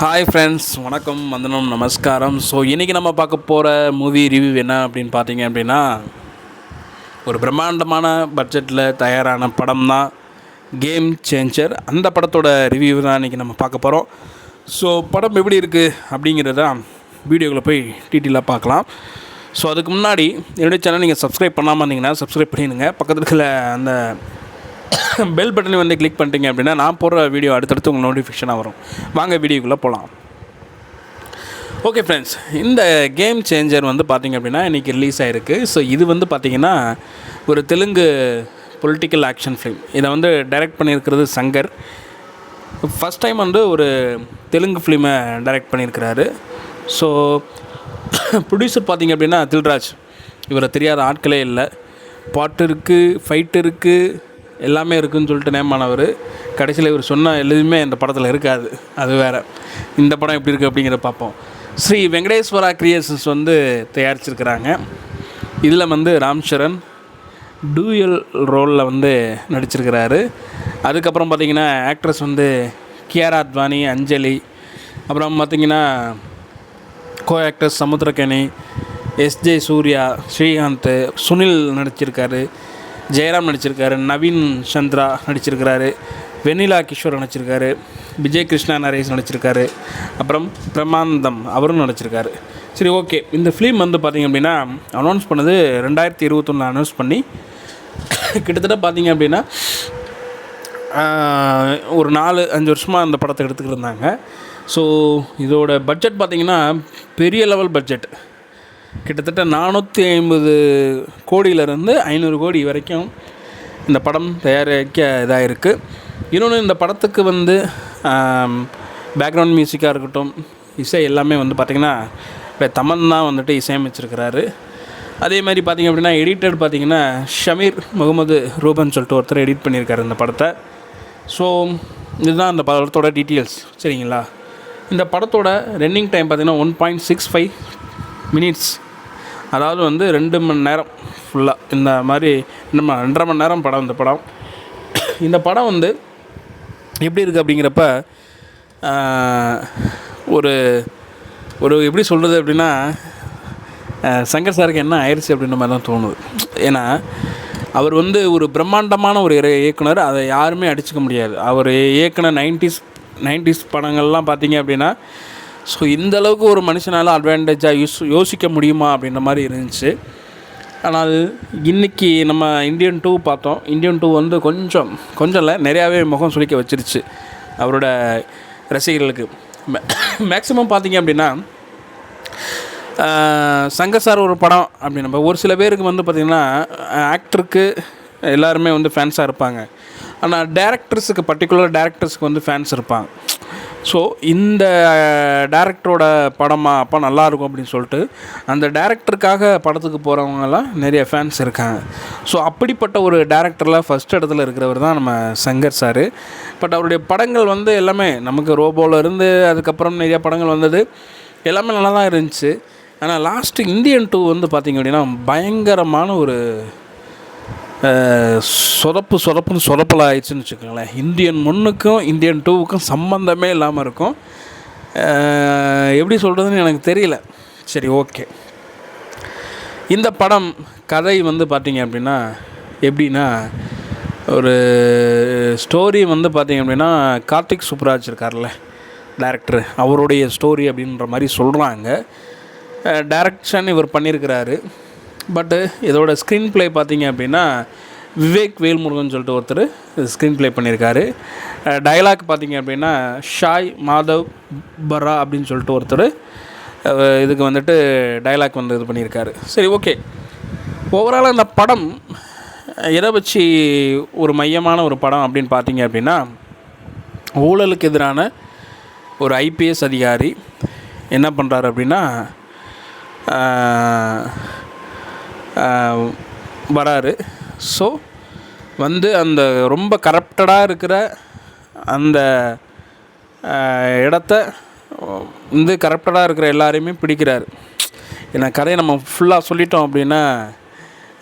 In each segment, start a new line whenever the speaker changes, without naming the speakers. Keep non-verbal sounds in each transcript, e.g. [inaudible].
Hi friends வணக்கம் வந்தனம் நமஸ்காரம். ஸோ இன்றைக்கி நம்ம பார்க்க போகிற மூவி ரிவ்யூ என்ன அப்படின்னு பார்த்தீங்க அப்படின்னா ஒரு பிரம்மாண்டமான பட்ஜெட்டில் தயாரான படம் தான் கேம் சேஞ்சர் அந்த படத்தோட ரிவ்யூ தான் இன்றைக்கி நம்ம பார்க்க போகிறோம் ஸோ படம் எப்படி இருக்குது அப்படிங்கிறத வீடியோக்குள்ளே போய் டீட்டெயிலாக பார்க்கலாம். ஸோ அதுக்கு முன்னாடி என்னுடைய சேனல் நீங்கள் சப்ஸ்கிரைப் பண்ணாமல் இருந்தீங்கன்னா சப்ஸ்கிரைப் பண்ணிடுங்க. பக்கத்தில் இருக்கிற அந்த [coughs] பெல் பட்டனை வந்து கிளிக் பண்ணிட்டீங்க அப்படின்னா நான் போடுற வீடியோ அடுத்தடுத்து உங்களுக்கு நோட்டிஃபிகேஷனாக வரும். வாங்க வீடியோக்குள்ளே போகலாம் ஓகே ஃப்ரெண்ட்ஸ் இந்த கேம் சேஞ்சர் வந்து பார்த்திங்க அப்படின்னா இன்றைக்கி ரிலீஸ் ஆகிருக்கு ஸோ இது வந்து பார்த்திங்கன்னா ஒரு தெலுங்கு பொலிட்டிக்கல் ஆக்ஷன் ஃபிலிம் இதை வந்து டைரக்ட் பண்ணியிருக்கிறது சங்கர். ஃபஸ்ட் டைம் வந்து ஒரு தெலுங்கு ஃபிலிமை டைரக்ட் பண்ணியிருக்கிறாரு. ஸோ ப்ரொடியூசர் பார்த்திங்க அப்படின்னா தில்ராஜ். இவரை தெரியாத ஆட்களே இல்லை. பாட்டு இருக்குது ஃபைட் இருக்குது எல்லாமே இருக்குதுன்னு சொல்லிட்டு நேமானவர் கடைசியில் இவர் சொன்ன எதுவுமே இந்த படத்தில் இருக்காது. அது வேறு. இந்த படம் எப்படி இருக்குது அப்படிங்கிறத பார்ப்போம். ஸ்ரீ வெங்கடேஸ்வரா கிரியேஷன்ஸ் வந்து தயாரிச்சிருக்கிறாங்க. இதில் வந்து ராம் சரண் டூயல் ரோலில் வந்து நடிச்சிருக்கிறாரு. அதுக்கப்புறம் பார்த்திங்கன்னா ஆக்ட்ரஸ் வந்து கியாரா அத்வானி அஞ்சலி. அப்புறம் பார்த்திங்கன்னா co actors Samuthirakani S J Suryah Srikanth Sunil நடிச்சிருக்காரு. ஜெயராம் நடிச்சிருக்காரு நவீன் சந்திரா நடிச்சிருக்கிறாரு வெண்ணிலா கிஷோர் நடிச்சிருக்காரு விஜய் கிருஷ்ணா நரேஷ் நடிச்சிருக்காரு அப்புறம் பிரமாந்தம் அவரும் நடிச்சிருக்காரு. சரி ஓகே. இந்த ஃபிலிம் வந்து பார்த்திங்க அப்படின்னா அனௌன்ஸ் பண்ணது ரெண்டாயிரத்தி இருபத்தொன்னு அனௌன்ஸ் பண்ணி கிட்டத்தட்ட பார்த்திங்க அப்படின்னா ஒரு நாலு அஞ்சு வருஷமாக அந்த படத்தை எடுத்துக்கிட்டு இருந்தாங்க. ஸோ இதோட பட்ஜெட் பார்த்திங்கன்னா பெரிய லெவல் பட்ஜெட் கிட்டத்தட்ட நானூற்றி ஐம்பது கோடியிலேருந்து ஐநூறு கோடி வரைக்கும் இந்த படம் தயாரிக்க இதாக இருக்குது இன்னொன்று இந்த படத்துக்கு வந்து பேக்ரவுண்ட் மியூசிக்காக இருக்கட்டும் இசை எல்லாமே வந்து பார்த்திங்கன்னா இப்போ தமன் தான் வந்துட்டு இசையமைச்சிருக்கிறாரு. அதே மாதிரி பார்த்திங்க அப்படின்னா எடிட்டட் பார்த்திங்கன்னா ஷமீர் முகமது ரூபன் சொல்லிட்டு ஒருத்தர் எடிட் பண்ணியிருக்காரு இந்த படத்தை. ஸோ இதுதான் அந்த படத்தோட டீட்டெயில்ஸ் சரிங்களா? இந்த படத்தோட ரன்னிங் டைம் பார்த்திங்கன்னா one point six five minutes அதாவது வந்து ரெண்டு மணி நேரம் ஃபுல்லாக இந்த மாதிரி நம்ம ரெண்டரை மணி நேரம் படம் இந்த படம். இந்த படம் வந்து எப்படி இருக்குது அப்படிங்கிறப்ப ஒரு ஒரு எப்படி சொல்கிறது அப்படின்னா சங்கர் சாருக்கு என்ன ஆயிடுச்சு அப்படின்ற மாதிரி தான் தோணுது. ஏன்னா அவர் வந்து ஒரு பிரம்மாண்டமான ஒரு இயக்குனர் அதை யாருமே அடிச்சுக்க முடியாது. அவர் இயக்குன நைன்டிஸ் நைன்டிஸ் படங்கள்லாம் பார்த்தீங்க அப்படின்னா ஸோ இந்தளவுக்கு ஒரு மனுஷனால் அட்வான்டேஜாக யூஸ் யோசிக்க முடியுமா அப்படின்ற மாதிரி இருந்துச்சு. ஆனால் இன்றைக்கி நம்ம இந்தியன் டூ பார்த்தோம். இந்தியன் டூ வந்து கொஞ்சம் கொஞ்சம் இல்லை நிறையாவே முகம் சுழிக்க வச்சிருச்சு அவரோட ரசிகர்களுக்கு. மேக்ஸிமம் பார்த்தீங்க அப்படின்னா சங்கசார் சார் ஒரு படம் அப்படி நம்ம ஒரு சில பேருக்கு வந்து பார்த்திங்கன்னா ஆக்டருக்கு எல்லாருமே வந்து ஃபேன்ஸாக இருப்பாங்க. ஆனால் டேரக்டர்ஸுக்கு பர்டிகுலர் டேரக்டர்ஸுக்கு வந்து ஃபேன்ஸ் இருப்பாங்க. ஸோ இந்த டேரக்டரோட படமா அப்போ நல்லாயிருக்கும் அப்படின்னு சொல்லிட்டு அந்த டேரக்டருக்காக படத்துக்கு போகிறவங்கலாம் நிறைய ஃபேன்ஸ் இருக்காங்க. ஸோ அப்படிப்பட்ட ஒரு டேரக்டரில் ஃபஸ்ட் இடத்துல இருக்கிறவர் தான் நம்ம சங்கர் சார். பட் அவருடைய படங்கள் வந்து எல்லாமே நமக்கு ரோபோவில் இருந்து அதுக்கப்புறம் நிறைய படங்கள் வந்தது எல்லாமே நல்லா தான் இருந்துச்சு. ஆனால் லாஸ்ட்டு இந்தியன் டூ வந்து பார்த்திங்க அப்படின்னா பயங்கரமான ஒரு சொதப்பு சொதப்புன்னு சொதப்பல் ஆயிடுச்சுன்னு வச்சுக்கோங்களேன். இந்தியன் ஒன்றுக்கும் இந்தியன் டூவுக்கும் சம்மந்தமே இல்லாமல் இருக்கும். எப்படி சொல்கிறதுன்னு எனக்கு தெரியல. சரி ஓகே. இந்த படம் கதை வந்து பார்த்திங்க அப்படின்னா எப்படின்னா ஒரு ஸ்டோரி வந்து பார்த்திங்க அப்படின்னா கார்த்திக் சுப்ராஜ் இருக்கார்ல டேரக்டர் அவருடைய ஸ்டோரி அப்படின்ற மாதிரி சொல்கிறாங்க டேரக்ஷன் இவர் பண்ணியிருக்கிறாரு. பட்டு இதோட ஸ்க்ரீன் ப்ளே பார்த்தீங்க அப்படின்னா விவேக் வேல்முருகன் சொல்லிட்டு ஒருத்தர் ஸ்க்ரீன் ப்ளே பண்ணியிருக்காரு. டயலாக் பார்த்தீங்க அப்படின்னா ஷாய் மாதவ் பரா அப்படின்னு சொல்லிட்டு ஒருத்தர் இதுக்கு வந்துட்டு டயலாக் வந்து இது பண்ணியிருக்காரு. சரி ஓகே ஓவரால் அந்த படம் எதை வச்சு ஒரு மையமான ஒரு படம் அப்படின்னு பார்த்தீங்க அப்படின்னா ஊழலுக்கு எதிரான ஒரு ஐபிஎஸ் அதிகாரி என்ன பண்ணுறாரு அப்படின்னா வராரு. ஸோ வந்து அந்த ரொம்ப கரப்டடாக இருக்கிற அந்த இடத்த வந்து கரப்டடாக இருக்கிற எல்லாரையுமே பிடிக்கிறாரு. ஏன்னா கதையை நம்ம ஃபுல்லாக சொல்லிட்டோம் அப்படின்னா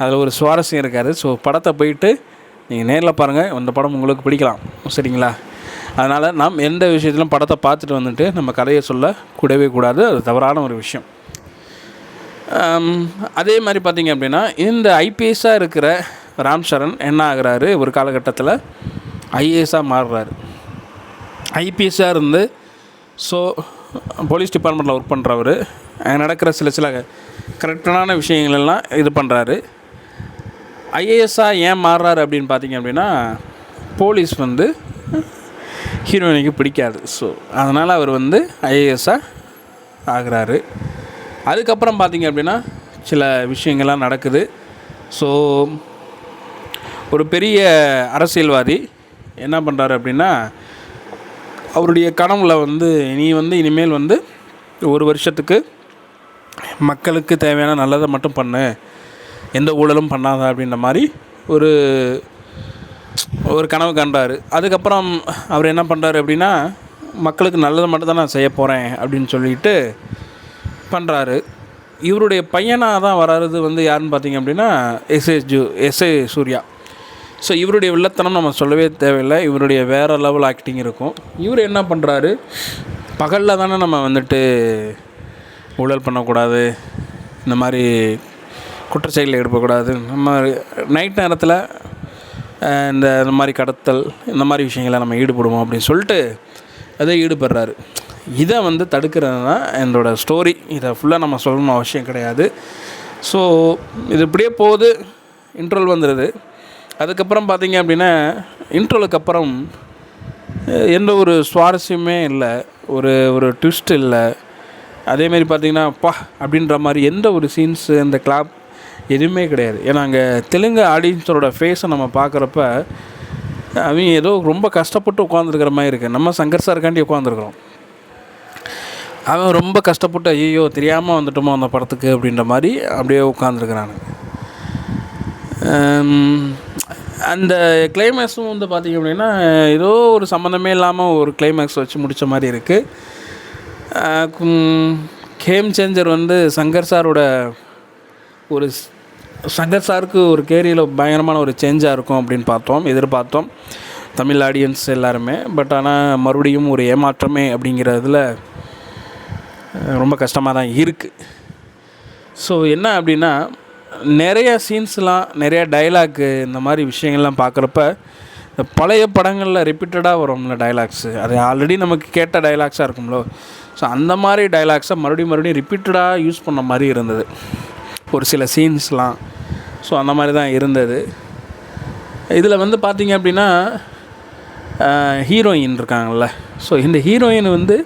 அதில் ஒரு சுவாரஸ்யம் இருக்காது. ஸோ படத்தை போயிட்டு நீங்கள் நேரில் பாருங்கள் அந்த படம் உங்களுக்கு பிடிக்கலாம். சரிங்களா? அதனால் நாம் எந்த விஷயத்திலும் படத்தை பார்த்துட்டு வந்துட்டு நம்ம கதையை சொல்ல கூடவே கூடாது. அது தவறான ஒரு விஷயம். அதே மாதிரி பார்த்தீங்க அப்படின்னா இந்த ஐபிஎஸ்ஸாக இருக்கிற ராம் சரண் என்ன ஆகிறாரு? ஒரு காலகட்டத்தில் ஐஏஎஸ்ஸாக மாறுறாரு. ஐபிஎஸ்ஸாக இருந்து ஸோ போலீஸ் டிபார்ட்மெண்ட்டில் ஒர்க் பண்ணுறவர் நடக்கிற சில சில கரெக்டான விஷயங்களெல்லாம் இது பண்ணுறாரு ஐஏஎஸ்ஸாக ஏன் மாறுறாரு அப்படின்னு பார்த்தீங்க அப்படின்னா போலீஸ் வந்து ஹீரோயினுக்கு பிடிக்காது. ஸோ அதனால் அவர் வந்து ஐஏஎஸ்ஸாக ஆகிறாரு. அதுக்கப்புறம் பார்த்தீங்க அப்படின்னா சில விஷயங்கள்லாம் நடக்குது. ஸோ ஒரு பெரிய அரசியல்வாதி என்ன பண்ணுறாரு அப்படின்னா அவருடைய கனவுல வந்து நீ வந்து இனிமேல் வந்து ஒரு வருஷத்துக்கு மக்களுக்கு தேவையான நல்லதை மட்டும் பண்ணு. எந்த ஊழலும் பண்ணாத அப்படின்ற மாதிரி ஒரு ஒரு கனவு கண்டார் அதுக்கப்புறம் அவர் என்ன பண்ணுறாரு அப்படின்னா மக்களுக்கு நல்லதை மட்டும் தான் நான் செய்ய போகிறேன் அப்படின்னு சொல்லிட்டு பண்ணுறாரு இவருடைய பையனாக தான் வராது வந்து யாருன்னு பார்த்தீங்க அப்படின்னா S A zoo S A Suryah. So இவருடைய வில்லத்தனம் நம்ம சொல்லவே தேவையில்லை. இவருடைய வேறு லெவல் ஆக்டிங் இருக்கும். இவர் என்ன பண்ணுறாரு பகலில் தானே நம்ம வந்துட்டு ஊழல் பண்ணக்கூடாது. இந்த மாதிரி குற்றச்செயலில் ஈடுபடக்கூடாது நம்ம நைட் நேரத்தில் இந்த இந்த மாதிரி கடத்தல் இந்த மாதிரி விஷயங்களை நம்ம ஈடுபடுவோம் அப்படின்னு சொல்லிட்டு அதை ஈடுபடுறாரு. இதை வந்து தடுக்கிறது தான் என்னோட ஸ்டோரி இதை ஃபுல்லாக நம்ம சொல்லணும் அவசியம் கிடையாது. ஸோ இது இப்படியே போகுது. இன்ட்ரோல் வந்துடுது அதுக்கப்புறம் பார்த்தீங்க அப்படின்னா இன்ட்ரோலுக்கு அப்புறம் எந்த ஒரு சுவாரஸ்யமே இல்லை. ஒரு ஒரு ட்விஸ்ட் இல்லை. அதேமாரி பார்த்தீங்கன்னா பா அப்படின்ற மாதிரி எந்த ஒரு சீன்ஸு அந்த கிளாப் எதுவுமே கிடையாது. ஏன்னா அங்கே தெலுங்கு ஆடியன்ஸோட ஃபேஸை நம்ம பார்க்குறப்ப அவங்க ஏதோ ரொம்ப கஷ்டப்பட்டு உட்காந்துருக்கிற மாதிரி இருக்குது நம்ம சங்கர் சாருக்காண்டி உட்காந்துருக்குறோம் அவன் ரொம்ப கஷ்டப்பட்டு ஐயோ தெரியாமல் வந்துட்டோமோ அந்த படத்துக்கு அப்படின்ற மாதிரி அப்படியே உட்காந்துருக்குறானுங்க அந்த கிளைமேக்ஸும் வந்து பார்த்திங்க அப்படின்னா ஏதோ ஒரு சம்மந்தமே இல்லாமல் ஒரு கிளைமேக்ஸ் வச்சு முடித்த மாதிரி இருக்குது கேம் சேஞ்சர் வந்து சங்கர் சாரோட ஒரு சங்கர் சாருக்கு ஒரு கேரியரில் பயங்கரமான ஒரு சேஞ்சாக இருக்கும் அப்படின்னு பார்த்தோம் எதிர்பார்த்தோம். தமிழ் ஆடியன்ஸ் எல்லாருமே. பட் ஆனால் மறுபடியும் ஒரு ஏமாற்றமே அப்படிங்கிறதுல ரொம்ப கஷ்டமாக தான் இருக்குது ஸோ என்ன அப்படின்னா நிறைய சீன்ஸ்லாம் நிறைய டைலாக்கு இந்த மாதிரி விஷயங்கள்லாம் பார்க்குறப்ப இந்த பழைய படங்களில் ரிப்பீட்டடாக வரும்ல டைலாக்ஸு அது ஆல்ரெடி நமக்கு கேட்ட டைலாக்ஸாக இருக்கும்ல. ஸோ அந்த மாதிரி டைலாக்ஸை மறுபடியும் மறுபடியும் ரிப்பீட்டடாக யூஸ் பண்ண மாதிரி இருந்தது. ஒரு சில சீன்ஸ்லாம் ஸோ அந்த மாதிரி தான் இருந்தது. இதில் வந்து பார்த்திங்க அப்படின்னா ஹீரோயின் இருக்காங்கல்ல. ஸோ இந்த ஹீரோயின் வந்து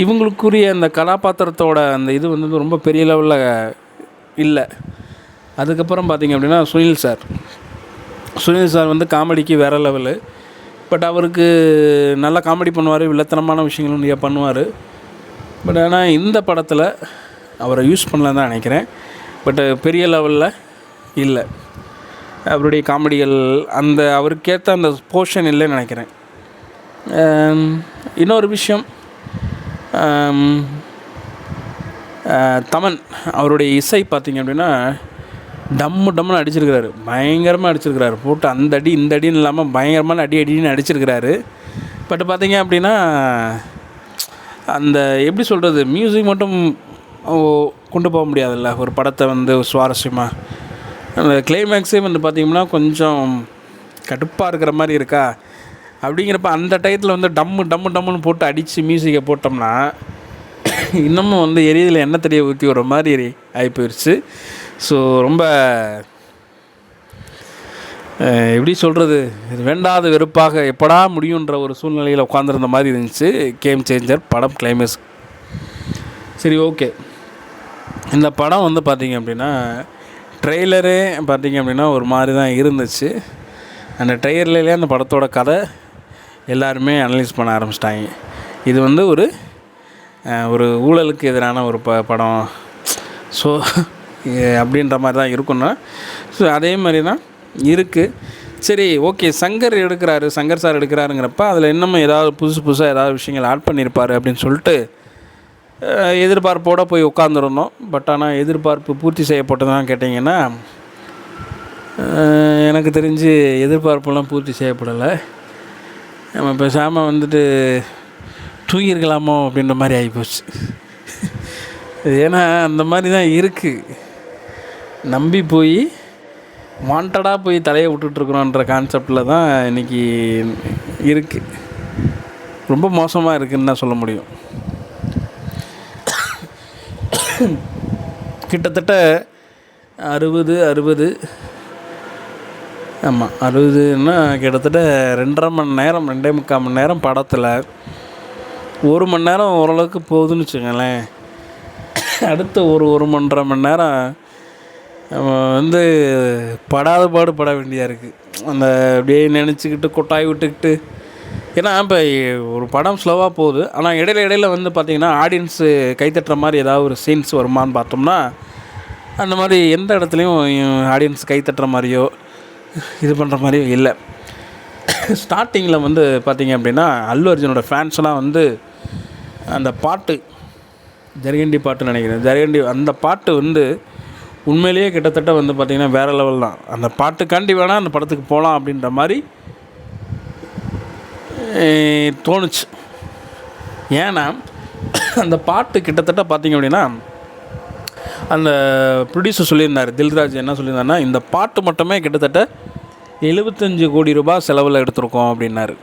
இவங்களுக்குரிய அந்த கதாபாத்திரத்தோட அந்த இது வந்து ரொம்ப பெரிய லெவலில் இல்லை. அதுக்கப்புறம் பார்த்திங்க அப்படின்னா சுனில் சார். சுனில் சார் வந்து காமெடிக்கு வேறு லெவலு. பட் அவருக்கு நல்லா காமெடி பண்ணுவார் வில்லத்தனமான விஷயங்களும் நிறைய பண்ணுவார். பட் ஆனால் இந்த படத்தில் அவரை யூஸ் பண்ணலன்னு தான் நினைக்கிறேன். பட் பெரிய லெவலில் இல்லை. அவருடைய காமெடிகள் அந்த அவருக்கேற்ற அந்த போர்ஷன் இல்லைன்னு நினைக்கிறேன். இன்னொரு விஷயம். தமன் அவருடைய இசை பார்த்திங்க அப்படின்னா டம்மு டம்முன்னு அடிச்சிருக்கிறாரு. பயங்கரமாக அடிச்சிருக்கிறாரு. போட்டு அந்த அடி இந்த அடின்னு இல்லாமல் பயங்கரமான அடி அடின்னு அடிச்சிருக்கிறாரு. பட் பார்த்திங்க அப்படின்னா அந்த எப்படி சொல்கிறது மியூசிக் மட்டும் கொண்டு போக முடியாதுல்ல. ஒரு படத்தை வந்து சுவாரஸ்யமாக அந்த கிளைமேக்ஸே வந்து பார்த்திங்கன்னா கொஞ்சம் கடுப்பாக இருக்கிற மாதிரி இருக்கா? அப்படிங்கிறப்ப அந்த டயத்தில் வந்து டம்மு டம்மு டம்முன்னு போட்டு அடித்து மியூசிக்கை போட்டோம்னா இன்னமும் வந்து எரியதில் எண்ணெய் தெரிய ஊற்றி வர மாதிரி ஆகி போயிடுச்சு ஸோ ரொம்ப எப்படி சொல்கிறது இது வேண்டாத வெறுப்பாக எப்படா முடியுன்ற ஒரு சூழ்நிலையில் உட்காந்துருந்த மாதிரி இருந்துச்சு. கேம் சேஞ்சர் படம் கிளைமேக்ஸ் சரி ஓகே இந்த படம் வந்து பார்த்திங்க அப்படின்னா ட்ரெய்லரே பார்த்திங்க அப்படின்னா ஒரு மாதிரி தான் இருந்துச்சு. அந்த ட்ரெய்லர்லேயே அந்த படத்தோட கதை எல்லாருமே அனலைஸ் பண்ண ஆரம்பிச்சிட்டாங்க. இது வந்து ஒரு ஒரு ஊழலுக்கு எதிரான ஒரு ப படம். ஸோ அப்படின்ற மாதிரி தான் இருக்குன்னா ஸோ அதே மாதிரி தான் இருக்குது சரி ஓகே சங்கர் எடுக்கிறாரு சங்கர் சார் எடுக்கிறாருங்கிறப்ப அதில் இன்னமும் ஏதாவது புதுசு புதுசாக ஏதாவது விஷயங்கள் ஆட் பண்ணியிருப்பார் அப்படின்னு சொல்லிட்டு எதிர்பார்ப்போடு போய் உட்காந்துருந்தோம் பட் ஆனால் எதிர்பார்ப்பு பூர்த்தி செய்யப்பட்டதான் கேட்டிங்கன்னா எனக்கு தெரிஞ்சு எதிர்பார்ப்பெல்லாம் பூர்த்தி செய்யப்படலை. நம்ம பேசாமல் வந்துட்டு தூங்கியிருக்கலாமோ அப்படின்ற மாதிரி ஆகிப்போச்சு ஏன்னா அந்த மாதிரி தான் இருக்குது நம்பி போய் வாண்டடாக போய் தலையை விட்டுட்ருக்குறோன்ற கான்செப்டில் தான் இன்றைக்கி இருக்குது ரொம்ப மோசமாக இருக்குதுன்னு தான் சொல்ல முடியும். கிட்டத்தட்ட அறுபது அறுபது ஆமாம் அறுபதுன்னா கிட்டத்தட்ட ரெண்டரை மணி நேரம் ரெண்டே முக்கால் மணி நேரம் படத்தில். ஒரு மணி நேரம் ஓரளவுக்கு போகுதுன்னு வச்சுக்கோங்களேன். அடுத்த ஒரு ஒரு மன்றரை மணி நேரம் நம்ம வந்து படாத பாடு பட வேண்டியதாக இருக்குது அந்த அப்படியே நினச்சிக்கிட்டு கொட்டாய் விட்டுக்கிட்டு. ஏன்னா இப்போ ஒரு படம் ஸ்லோவாக போகுது. ஆனால் இடையில இடையில வந்து பார்த்திங்கன்னா ஆடியன்ஸு கைத்தட்டுற மாதிரி ஏதாவது ஒரு சீன்ஸ் வருமான்னு பார்த்தோம்னா அந்த மாதிரி எந்த இடத்துலையும் ஆடியன்ஸ் கைத்தட்டுற மாதிரியோ இது பண்ணுற மாதிரி இல்லை. ஸ்டார்டிங்கில் வந்து பார்த்திங்க அப்படின்னா அல்லு அர்ஜுனோட ஃபேன்ஸ்லாம் வந்து அந்த பாட்டு ஜெரகண்டி பாட்டுன்னு நினைக்கிறேன். ஜெரகண்டி அந்த பாட்டு வந்து உண்மையிலேயே கிட்டத்தட்ட வந்து பார்த்திங்கன்னா வேறு லெவல் தான். அந்த பாட்டுக்காண்டி வேணால் அந்த படத்துக்கு போகலாம் அப்படின்ற மாதிரி தோணுச்சு. ஏன்னா அந்த பாட்டு கிட்டத்தட்ட பார்த்திங்க அப்படின்னா அந்த ப்ரொடியூசர் சொல்லியிருந்தார் தில்ராஜ் என்ன சொல்லியிருந்தாருன்னா இந்த பாட்டு மட்டுமே கிட்டத்தட்ட எழுபத்தஞ்சு கோடி ரூபாய் செலவில் எடுத்திருக்கோம் அப்படின்னாரு.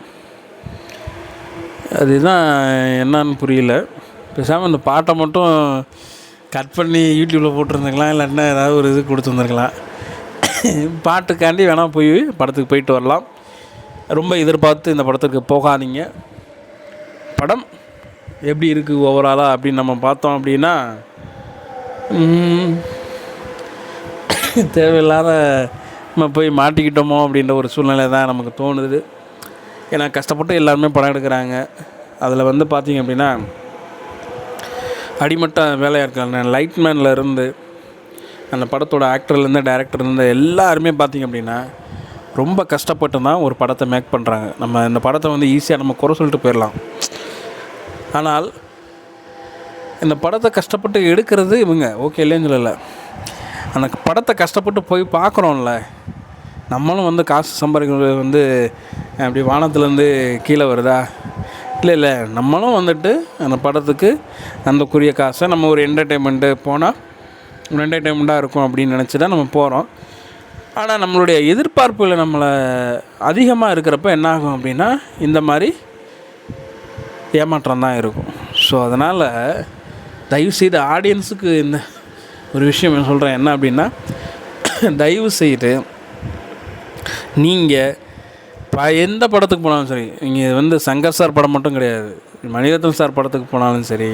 அதுதான் என்னன்னு புரியல. பேசாமல் இந்த பாட்டை மட்டும் கட் பண்ணி யூடியூப்பில் போட்டிருந்துக்கலாம் இல்லைன்னா ஏதாவது ஒரு இது கொடுத்துருந்துருக்கலாம் பாட்டுக்காண்டி வேணால் போய் படத்துக்கு போயிட்டு வரலாம். ரொம்ப எதிர்பார்த்து இந்த படத்துக்கு போகாதீங்க. படம் எப்படி இருக்குது ஓவராலாக அப்படின்னு நம்ம பார்த்தோம் அப்படின்னா [coughs] தேவையில்லாத நம்ம போய் மாட்டிக்கிட்டோமோ அப்படின்ற ஒரு சூழ்நிலை தான் நமக்கு தோணுது. ஏன்னா கஷ்டப்பட்டு எல்லாருமே படம் எடுக்கிறாங்க. அதில் வந்து பார்த்திங்க அப்படின்னா அடிமட்ட வேலையாக இருக்காங்க. லைட்மேனில் இருந்து அந்த படத்தோட ஆக்டர்லேருந்து டேரக்டர்லேருந்து எல்லாருமே பார்த்திங்க அப்படின்னா ரொம்ப கஷ்டப்பட்டு தான் ஒரு படத்தை மேக் பண்ணுறாங்க நம்ம இந்த படத்தை வந்து ஈஸியாக நம்ம குறை சொல்லிட்டு போயிடலாம். ஆனால் இந்த படத்தை கஷ்டப்பட்டு எடுக்கிறது இவங்க. ஓகே இல்லைன்னு சொல்லலை. அந்த படத்தை கஷ்டப்பட்டு போய் பார்க்குறோம்ல நம்மளும் வந்து காசு சம்பாதிக்கிறது வந்து அப்படி வானத்துலேருந்து கீழே வருதா? இல்லை இல்லை. நம்மளும் வந்துட்டு அந்த படத்துக்கு அந்தக்குரிய காசை நம்ம ஒரு என்டர்டெயின்மெண்ட்டு போனால் ஒரு என்டர்டெயின்மெண்ட்டாக இருக்கும் அப்படின்னு நினச்சி தான் நம்ம போகிறோம். ஆனால் நம்மளுடைய எதிர்பார்ப்புகள் நம்மளை அதிகமாக இருக்கிறப்ப என்ன ஆகும் அப்படின்னா இந்த மாதிரி ஏமாற்றம் தான் இருக்கும். ஸோ அதனால் தயவுசெய்து ஆடியன்ஸுக்கு இந்த ஒரு விஷயம் நான் சொல்கிறேன் என்ன அப்படின்னா தயவு செய்து நீங்கள் ப எந்த படத்துக்கு போனாலும் சரி நீங்கள் வந்து சங்கர் சார் படம் மட்டும் கிடையாது மணிரத்னம் சார் படத்துக்கு போனாலும் சரி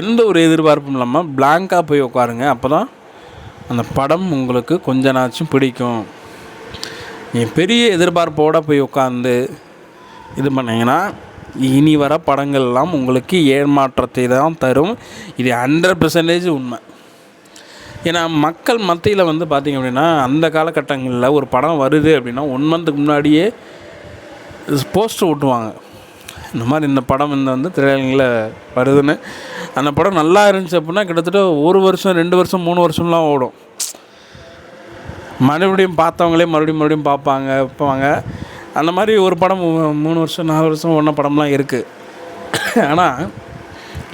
எந்த ஒரு எதிர்பார்ப்பும் இல்லாமல் பிளாங்காக போய் உட்காருங்க. அப்போ தான் அந்த படம் உங்களுக்கு கொஞ்ச நாச்சும் பிடிக்கும். நீங்கள் பெரிய எதிர்பார்ப்போடு போய் உட்காந்து இது பண்ணிங்கன்னா இனி வர படங்கள்லாம் உங்களுக்கு ஏமாற்றத்தை தான் தரும். இது ஹண்ட்ரட் பர்சன்டேஜ் உண்மை. ஏன்னா மக்கள் மத்தியில் வந்து பார்த்திங்க அப்படின்னா அந்த காலகட்டங்களில் ஒரு படம் வருது அப்படின்னா ஒன் மந்த்துக்கு முன்னாடியே போஸ்டர் ஓட்டுவாங்க இந்த மாதிரி இந்த படம் இந்த வந்து திரையரங்கில் வருதுன்னு. அந்த படம் நல்லா இருந்துச்சு அப்படின்னா கிட்டத்தட்ட ஒரு வருஷம் ரெண்டு வருஷம் மூணு வருஷம்லாம் ஓடும். மறுபடியும் பார்த்தவங்களே மறுபடியும் மறுபடியும் பார்ப்பாங்க வைப்பாங்க. அந்த மாதிரி ஒரு படம் மூணு வருஷம் நாலு வருஷம் ஒன்றும் படம்லாம் இருக்குது ஆனால்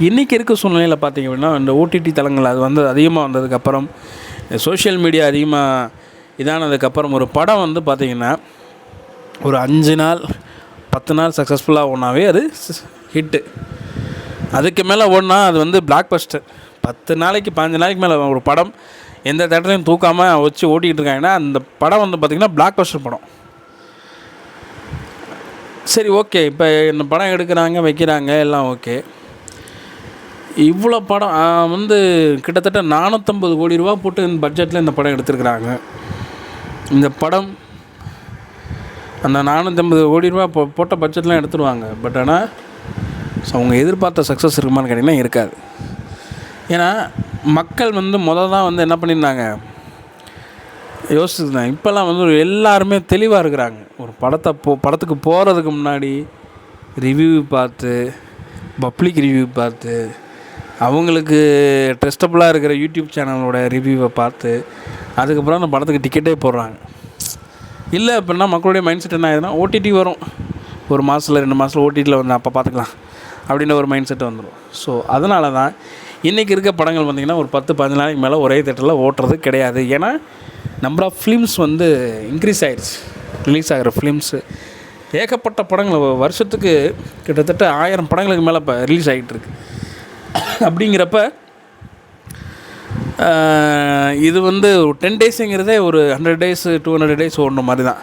இன்றைக்கி இருக்க சூழ்நிலையில் பார்த்தீங்க அப்படின்னா இந்த ஓடிடி தளங்கள் அது வந்து அதிகமாக வந்ததுக்கப்புறம் சோஷியல் மீடியா அதிகமாக இதானதுக்கப்புறம் ஒரு படம் வந்து பார்த்திங்கன்னா ஒரு அஞ்சு நாள் பத்து நாள் சக்ஸஸ்ஃபுல்லாக ஓடினாவே அது ஹிட்டு அதுக்கு மேலே ஓடினா அது வந்து பிளாக் பஸ்டர் பத்து நாளைக்கு பாஞ்சு நாளைக்கு மேலே ஒரு படம் எந்த தேட்டரையும் தூக்காமல் வச்சு ஓட்டிக்கிட்டு இருக்காங்கன்னா அந்த படம் வந்து பார்த்திங்கன்னா பிளாக் பஸ்டர் படம். சரி ஓகே. இப்போ இந்த படம் எடுக்கிறாங்க வைக்கிறாங்க எல்லாம் ஓகே. இவ்வளோ படம் வந்து கிட்டத்தட்ட நானூற்றம்பது கோடி ரூபா போட்டு இந்த பட்ஜெட்டில் இந்த படம் எடுத்துருக்குறாங்க. இந்த படம் அந்த நானூற்றம்பது கோடி ரூபா போ போட்ட பட்ஜெட்லாம் எடுத்துருவாங்க. பட் ஆனால் ஸோ அவங்க எதிர்பார்த்த சக்ஸஸ் இருக்குமான்னு கேட்டிங்கன்னா இருக்காது. ஏன்னா மக்கள் வந்து முதல் தான் வந்து என்ன பண்ணியிருந்தாங்க? யோசிச்சுருந்தாங்க இப்போல்லாம் வந்து எல்லாருமே தெளிவாக இருக்கிறாங்க. ஒரு படத்தை போ படத்துக்கு போகிறதுக்கு முன்னாடி ரிவ்யூ பார்த்து பப்ளிக் ரிவ்யூ பார்த்து அவங்களுக்கு ட்ரஸ்டபுளாக இருக்கிற யூடியூப் சேனலோட ரிவ்யூவை பார்த்து அதுக்கப்புறம் அந்த படத்துக்கு டிக்கெட்டே போடுறாங்க. இல்லை அப்படின்னா மக்களுடைய மைண்ட் செட் என்ன ஆகுதுன்னா ஓடிடி வரும். ஒரு மாதத்தில் ரெண்டு மாதத்தில் ஓடிடியில் வந்து அப்போ பார்த்துக்கலாம் அப்படின்ற ஒரு மைண்ட் செட்டு வந்துடும் ஸோ அதனால தான் இன்றைக்கி இருக்க படங்கள் பார்த்திங்கன்னா ஒரு பத்து பதினஞ்சு நாளைக்கு மேலே ஒரே தேட்டரில் ஓட்டுறது கிடையாது. ஏன்னா நம்பர் ஆஃப் ஃபிலிம்ஸ் வந்து இன்க்ரீஸ் ஆகிடுச்சு ரிலீஸ் ஆகிற ஃபிலிம்ஸு ஏகப்பட்ட படங்கள் வருஷத்துக்கு கிட்டத்தட்ட ஆயிரம் படங்களுக்கு மேலே இப்போ ரிலீஸ் ஆகிட்டு இருக்கு. அப்படிங்கிறப்ப இது வந்து ஒரு டென் டேஸுங்கிறதே ஒரு hundred days two hundred days ஓடணும் மாதிரி தான்.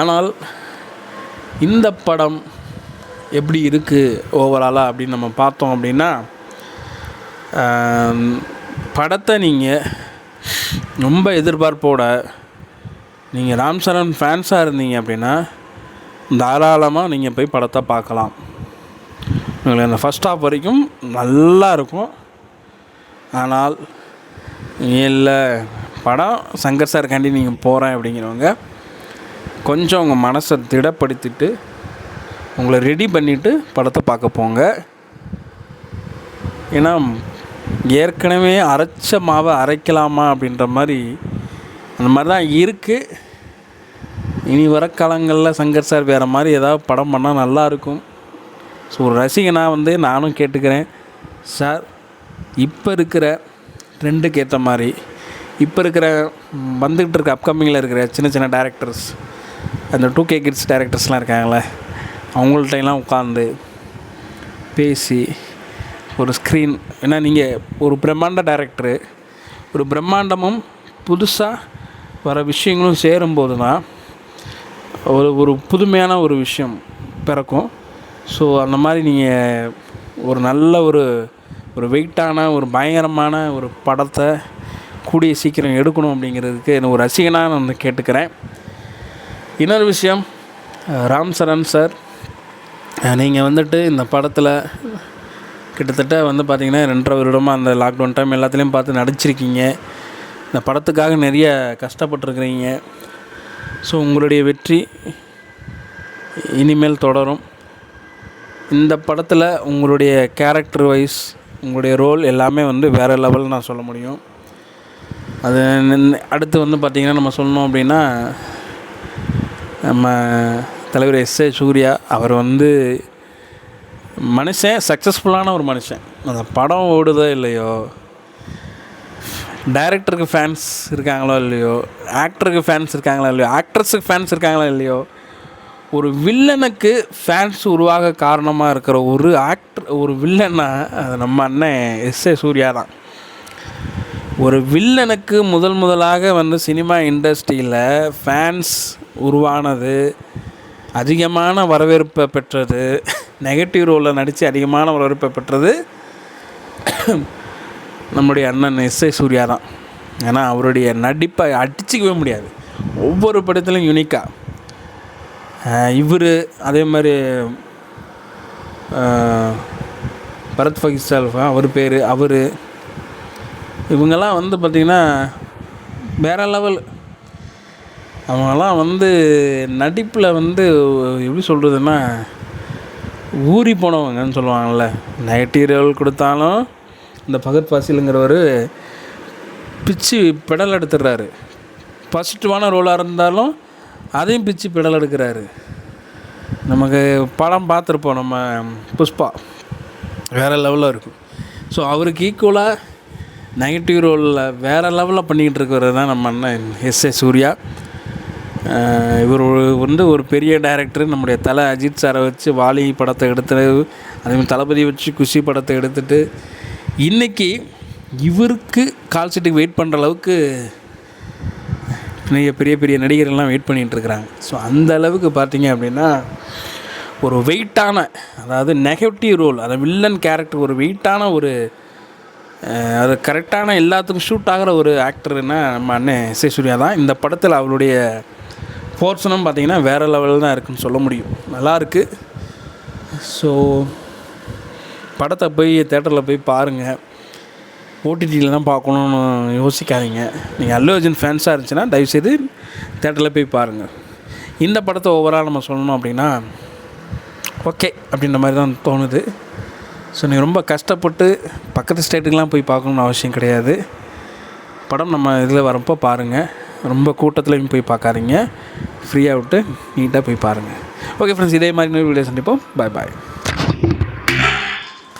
ஆனால் இந்த படம் எப்படி இருக்குது ஓவராலாக அப்படின்னு நம்ம பார்த்தோம் அப்படின்னா படத்தை நீங்கள் ரொம்ப எதிர்பார்ப்போட நீங்கள் ராம் சரண் ஃபேன்ஸாக இருந்தீங்க அப்படின்னா தாராளமாக நீங்கள் போய் படத்தை பார்க்கலாம். உங்களுக்கு அந்த ஃபஸ்ட் ஹாஃப் வரைக்கும் நல்லா இருக்கும். ஆனால் இல்லை படம் சங்கர் சாருக்காண்டி நீங்கள் போகிறேன் அப்படிங்கிறவங்க கொஞ்சம் உங்கள் மனசை திடப்படுத்திட்டு உங்களை ரெடி பண்ணிவிட்டு படத்தை பார்க்க போங்க. ஏன்னா ஏற்கனவே அரைச்ச மாவை அரைக்கலாமா அப்படின்ற மாதிரி அந்த மாதிரி தான் இருக்குது இனி வர காலங்களில் சங்கர் சார் வேறு மாதிரி ஏதாவது படம் பண்ணால் நல்லாயிருக்கும் ஸோ ஒரு ரசிகனாக வந்து நானும் கேட்டுக்கிறேன். சார் இப்போ இருக்கிற ட்ரெண்டுக்கு ஏற்ற மாதிரி இப்போ இருக்கிற வந்துக்கிட்டு இருக்க அப்கமிங்கில் இருக்கிற சின்ன சின்ன டேரக்டர்ஸ் அந்த டூ கே கிட்ஸ் டேரக்டர்ஸ்லாம் இருக்காங்களே அவங்கள்ட்டெல்லாம் உட்காந்து பேசி ஒரு ஸ்க்ரீன் ஏன்னா நீங்கள் ஒரு பிரம்மாண்ட டேரக்டரு ஒரு பிரம்மாண்டமும் புதுசாக வர விஷயங்களும் சேரும்போது தான் ஒரு ஒரு புதுமையான ஒரு விஷயம் பிறக்கும். ஸோ அந்த மாதிரி நீங்கள் ஒரு நல்ல ஒரு ஒரு வெயிட்டான ஒரு பயங்கரமான ஒரு படத்தை கூடிய சீக்கிரம் எடுக்கணும் அப்படிங்கிறதுக்கு என்ன ஒரு ரசிகனாக நான் வந்து கேட்டுக்கிறேன். இன்னொரு விஷயம் ராம் சரண் சார். நீங்கள் வந்துட்டு இந்த படத்தில் கிட்டத்தட்ட வந்து பார்த்திங்கன்னா ரெண்டரை வருடமாக அந்த லாக்டவுன் டைம் எல்லாத்துலேயும் பார்த்து நடிச்சிருக்கீங்க. இந்த படத்துக்காக நிறைய கஷ்டப்பட்டுருக்குறீங்க. ஸோ உங்களுடைய வெற்றி இனிமேல் தொடரும். இந்த படத்தில் உங்களுடைய கேரக்டர் வைஸ் உங்களுடைய ரோல் எல்லாமே வந்து வேறு லெவல் நான் சொல்ல முடியும். அது அடுத்து வந்து பார்த்திங்கன்னா நம்ம சொல்லணும் அப்படின்னா நம்ம தலைவர் எஸ் ஏ சூர்யா அவர் வந்து மனுஷன் சக்ஸஸ்ஃபுல்லான ஒரு மனுஷன். அந்த படம் ஓடுதோ இல்லையோ டைரக்டருக்கு ஃபேன்ஸ் இருக்காங்களோ இல்லையோ? ஆக்டருக்கு ஃபேன்ஸ் இருக்காங்களோ இல்லையோ? ஆக்ட்ரஸுக்கு ஃபேன்ஸ் இருக்காங்களோ இல்லையோ? ஒரு வில்லனுக்கு ஃபேன்ஸ் உருவாக காரணமாக இருக்கிற ஒரு ஆக்டர் ஒரு வில்லன்னா அது நம்ம அண்ணன் எஸ் ஏ சூர்யா தான். ஒரு வில்லனுக்கு முதல் முதலாக வந்து சினிமா இண்டஸ்ட்ரியில் ஃபேன்ஸ் உருவானது அதிகமான வரவேற்பை பெற்றது நெகட்டிவ் ரோலில் நடித்து அதிகமான வரவேற்பை பெற்றது நம்முடைய அண்ணன் எஸ் ஏ சூர்யா தான். ஏன்னா அவருடைய நடிப்பை அடிச்சிக்கவே முடியாது. ஒவ்வொரு படத்துலையும் யூனிக்காக இவர் அதே மாதிரி பரத் ஃபகிஸ்டால் அவர் பேர் அவர். இவங்கெல்லாம் வந்து பார்த்திங்கன்னா வேற லெவல் அவங்கெல்லாம் வந்து நடிப்பில் வந்து எப்படி சொல்கிறதுன்னா ஊறி போனவங்கன்னு சொல்லுவாங்கள்ல நெகட்டிவ் ரோல் கொடுத்தாலும் இந்த பகத் ஃபாசிலுங்கிறவர் பிச்சு பெடல் எடுத்துடுறாரு. பாசிட்டிவான ரோலாக இருந்தாலும் அதையும் பிச்சு பெடல் எடுக்கிறாரு. நமக்கு படம் பார்த்துருப்போம் நம்ம புஷ்பா. வேறு லெவலில் இருக்கும். ஸோ அவருக்கு ஈக்குவலாக நெகட்டிவ் ரோலில் வேறு லெவலில் பண்ணிக்கிட்டு இருக்கிறது தான் நம்ம அண்ணன் எஸ் ஏ சூர்யா. இவர் வந்து ஒரு பெரிய டைரக்டர் நம்முடைய தலை அஜித் சாரை வச்சு வாலி படத்தை எடுத்து அதேமாதிரி தளபதி வச்சு குஷி படத்தை எடுத்துகிட்டு இன்றைக்கி இவருக்கு கால் சீட்டுக்கு வெயிட் பண்ணுற அளவுக்கு நிறைய பெரிய பெரிய நடிகர்கள்லாம் வெயிட் பண்ணிகிட்டுருக்குறாங்க ஸோ அந்த அளவுக்கு பார்த்தீங்க அப்படின்னா ஒரு வெயிட்டான அதாவது நெகட்டிவ் ரோல் அந்த வில்லன் கேரக்டர் ஒரு வெயிட்டான ஒரு அது கரெக்டான எல்லாத்துக்கும் ஷூட் ஆகிற ஒரு ஆக்டர்னா நம்ம அண்ணன் எஸ் சூர்யா தான். இந்த படத்தில் அவளுடைய போர்ஷனும் பார்த்திங்கன்னா வேறு லெவலில் தான் இருக்குன்னு சொல்ல முடியும். நல்லாயிருக்கு ஸோ படத்தை போய் தேட்டரில் போய் பாருங்கள் ஓடிடியில் தான் பார்க்கணுன்னு யோசிக்காதீங்க. நீங்கள் அல்லு அர்ஜுன் ஃபேன்ஸாக இருந்துச்சுன்னா தயவுசெய்து தேட்டரில் போய் பாருங்கள் இந்த படத்தை ஓவரால் நம்ம சொல்லணும் அப்படின்னா ஓகே அப்படின்ற மாதிரி தான் தோணுது. ஸோ நீங்கள் ரொம்ப கஷ்டப்பட்டு பக்கத்து ஸ்டேட்டுக்கெலாம் போய் பார்க்கணுன்னு அவசியம் கிடையாது. படம் நம்ம இதில் வரப்போ பாருங்கள் ரொம்ப கூட்டத்துலையும் போய் பார்க்காதீங்க. ஃப்ரீயாக விட்டு நீட்டாக போய் பாருங்கள் ஓகே ஃப்ரெண்ட்ஸ் இதே மாதிரி இன்னொரு வீடியோ சந்திப்போம். பாய் பாய்